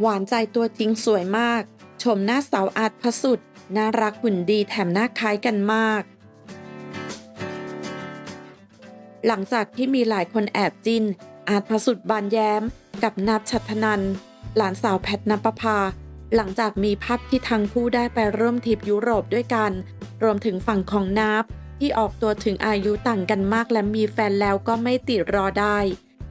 หวานใจตัวจริงสวยมาก ชมหน้าสาวอาร์ตพสุด น่ารักหุ่นดีแถมหน้าคล้ายกันมาก หลังจากที่มีหลายคนแอบจิน อาร์ตพสุดบานแย้ม กับนับชัตนัน หลานสาวแพทนปภา หลังจากมีภาพที่ทั้งคู่ได้ไปร่วมทริปยุโรปด้วยกัน รวมถึงฝั่งของนับ ที่ออกตัวถึงอายุต่างกันมากและมีแฟนแล้วก็ไม่ติดรอได้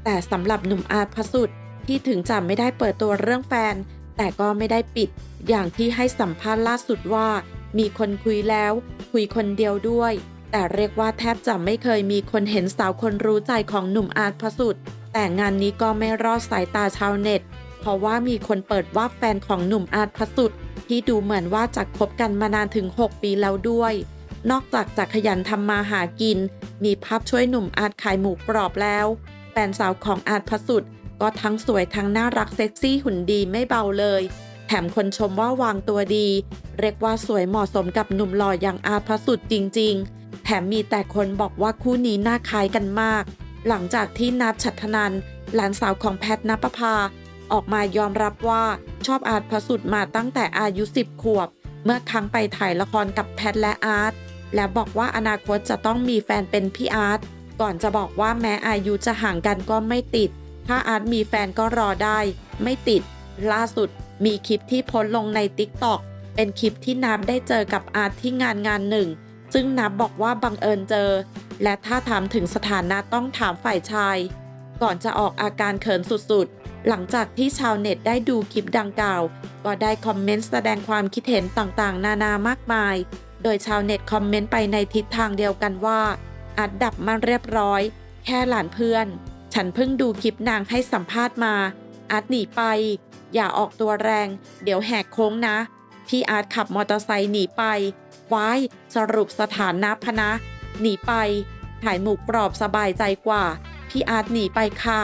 แต่สำหรับหนุ่มอาร์ตพสุดที่ถึงจะไม่ได้เปิดตัวเรื่องแฟน แต่ก็ไม่ได้ปิด อย่างที่ให้สัมภาษณ์ล่าสุดว่า มีคนคุยแล้ว คุยคนเดียวด้วย แต่เรียกว่าแทบจะไม่เคยมีคนเห็นสาวคนรู้ใจของหนุ่มอาร์ตพสุดแต่งานนี้ก็ไม่รอดสายตาชาวเน็ต เพราะว่ามีคนเปิดว่าแฟนของหนุ่มอาร์ตพสุดที่ดูเหมือนว่าจะคบกันมานานถึง 6 ปีแล้วด้วย นอกจากจะขยันทำมาหากิน มีภาพช่วยหนุ่มอาร์ตขายหมูกรอบแล้ว แฟนสาวของอาร์ตพสุดก็ทั้งสวยทั้งน่ารักเซ็กซี่หุ่นดีไม่เบาเลย แถมคนชมว่าวางตัวดี เรียกว่าสวยเหมาะสมกับหนุ่มหล่ออย่างอาร์ตพสุดจริง ๆ แถมมีแต่คนบอกว่าคู่นี้น่าคล้ายกันมาก หลังจากที่นับชัตนันหลานสาวของแพทนปภา ออกมายอมรับว่าชอบอาร์ตพสุดมาตั้งแต่อายุ 10 ขวบ เมื่อครั้งไปถ่ายละครกับแพทและอาร์ต และบอกว่าอนาคตจะต้องมีแฟนเป็นพี่อาร์ตก่อนจะบอกว่าแม้อายุจะห่างกันก็ไม่ติด ถ้าอาร์ตมีแฟนก็รอได้ ไม่ติด ล่าสุดมีคลิปที่โพสลงใน t ิ k t o k เป็นคลิปที่นับได้เจอกับอาร์ตที่งานงานหนึ่ง ซึ่งนับบอกว่าบังเอิญเจอ และถ้าถามถึงสถานะต้องถามฝ่ายชาย ก่อนจะออกอาการเขินสุดๆ หลังจากที่ชาวเน็ตได้ดูคลิปดังกล่าว ก็ได้คอมเมนต์แสดงความคิดเห็นต่างๆ นานามากมาย โดยชาวเน็ตคอมเมนต์ไปในทิศทางเดียวกันว่า อัดดับมันเรียบร้อย แค่หลานเพื่อน ฉันเพิ่งดูคลิปนางให้สัมภาษณ์มาอาร์ตหนีไป อย่าออกตัวแรง เดี๋ยวแหกโค้งนะ พี่อาร์ตขับมอเตอร์ไซค์หนีไปว้ายสรุปสถานะพนะ หนีไป ถ่ายหมูกรอบสบายใจกว่า พี่อาร์ตหนีไปค่ะ